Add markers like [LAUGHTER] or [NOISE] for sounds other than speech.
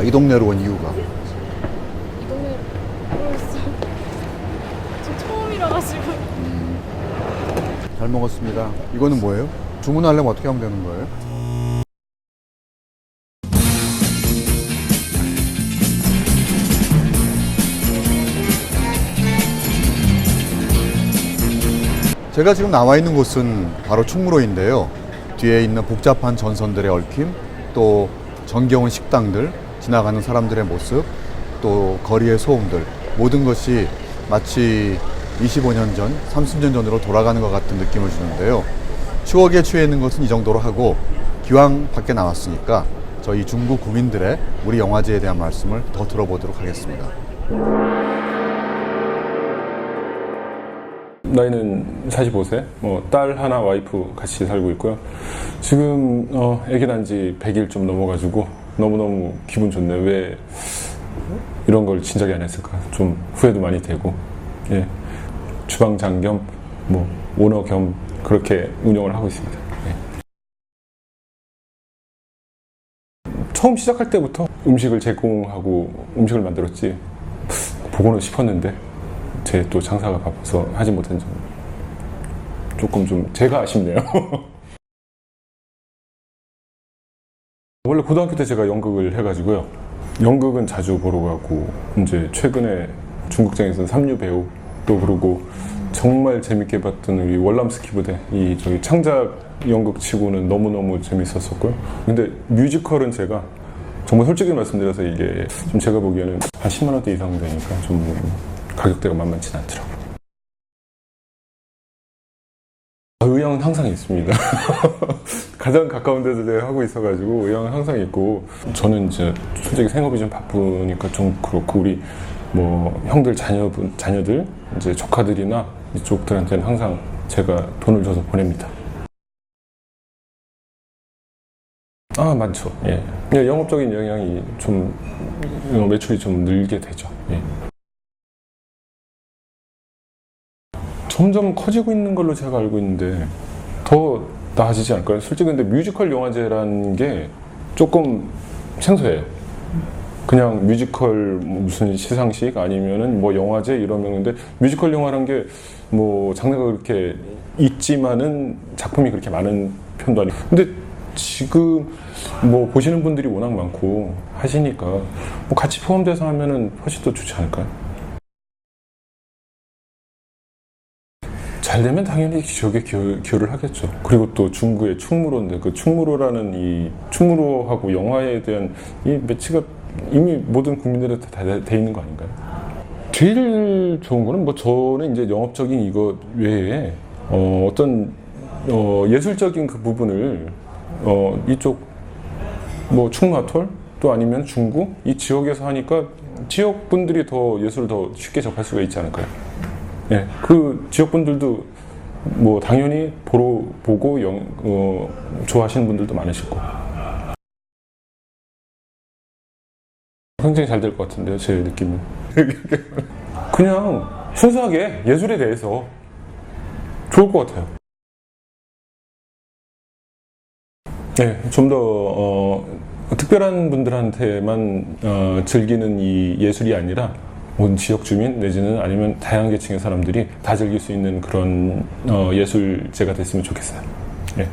그러니까 이 동네로 온 이유가 이 동네 모르겠어요. 저 처음이라 가지고 잘 먹었습니다. 이거는 뭐예요? 주문하려면 어떻게 하면 되는 거예요? 제가 지금 나와 있는 곳은 바로 충무로인데요. 뒤에 있는 복잡한 전선들의 얽힘, 또 정겨운 식당들, 지나가는 사람들의 모습, 또 거리의 소음들, 모든 것이 마치 25년 전, 30년 전으로 돌아가는 것 같은 느낌을 주는데요. 추억에 취해 있는 것은 이 정도로 하고 기왕 밖에 나왔으니까 저희 중국 국민들의 우리 영화제에 대한 말씀을 더 들어보도록 하겠습니다. 나이는 45세, 뭐 딸 하나 와이프 같이 살고 있고요. 지금 어, 아기 난지 100일 좀 넘어가지고 너무너무 기분 좋네요. 왜 이런 걸 진작에 안 했을까? 좀 후회도 많이 되고, 예. 주방장 겸, 뭐, 오너 겸 그렇게 운영을 하고 있습니다. 예. 처음 시작할 때부터 음식을 제공하고 음식을 만들었지, 보고는 싶었는데, 제 또 장사가 바빠서 하지 못한 점 조금 좀 제가 아쉽네요. [LAUGHS] 원래 고등학교 때 제가 연극을 해가지고요. 연극은 자주 보러 가고 이제 최근에 중국장에서는 삼류 배우 또 그러고 정말 재밌게 봤던 우리 월남스키 부대 이 저기 창작 연극 치고는 너무너무 재밌었었고요. 근데 뮤지컬은 제가 정말 솔직히 말씀드려서 이게 좀 제가 보기에는 한 10만 원대 이상 되니까 좀 가격대가 만만치 는 않더라고요. 의향은 항상 있습니다. [LAUGHS] 가장 가까운 데서 내가 하고 있어가지고 의향은 항상 있고 저는 이제 솔직히 생업이 좀 바쁘니까 좀 그렇고 우리 뭐 형들 자녀분 자녀들 이제 조카들이나 이쪽들한테는 항상 제가 돈을 줘서 보냅니다. 아 많죠. 예. 예, 영업적인 영향이 좀 어, 매출이 좀 늘게 되죠. 예. 점점 커지고 있는 걸로 제가 알고 있는데 더 나아지지 않을까요? 솔직히 근데 뮤지컬 영화제라는 게 조금 생소해요. 그냥 뮤지컬 뭐 무슨 시상식 아니면은 뭐 영화제 이러면 근데 뮤지컬 영화란 게 뭐 장르가 그렇게 있지만은 작품이 그렇게 많은 편도 아니고 근데 지금 뭐 보시는 분들이 워낙 많고 하시니까 뭐 같이 포함돼서 하면은 훨씬 더 좋지 않을까요? 잘 되면 당연히 지역에 기여, 기여를 하겠죠. 그리고 또 중구의 충무로인데 그 충무로라는 이 충무로하고 영화에 대한 이 매치가 이미 모든 국민들한테 다돼 있는 거 아닌가요? 제일 좋은 거는 뭐 저는 이제 영업적인 이거 외에 어, 어떤 어, 예술적인 그 부분을 어, 이쪽 뭐 충마톨 또 아니면 중구 이 지역에서 하니까 지역 분들이 더 예술을 더 쉽게 접할 수가 있지 않을까요? 예, 그 지역 분들도 뭐 당연히 보러 보고 영, 어, 좋아하시는 분들도 많으실 거고. 굉장히 잘 될 것 같은데요, 제 느낌은. [LAUGHS] 그냥 순수하게 예술에 대해서 좋을 것 같아요. 네, 좀더 어, 특별한 분들한테만 어, 즐기는 이 예술이 아니라 온 지역 주민 내지는 아니면 다양한 계층의 사람들이 다 즐길 수 있는 그런 어, 예술제가 됐으면 좋겠어요. 예.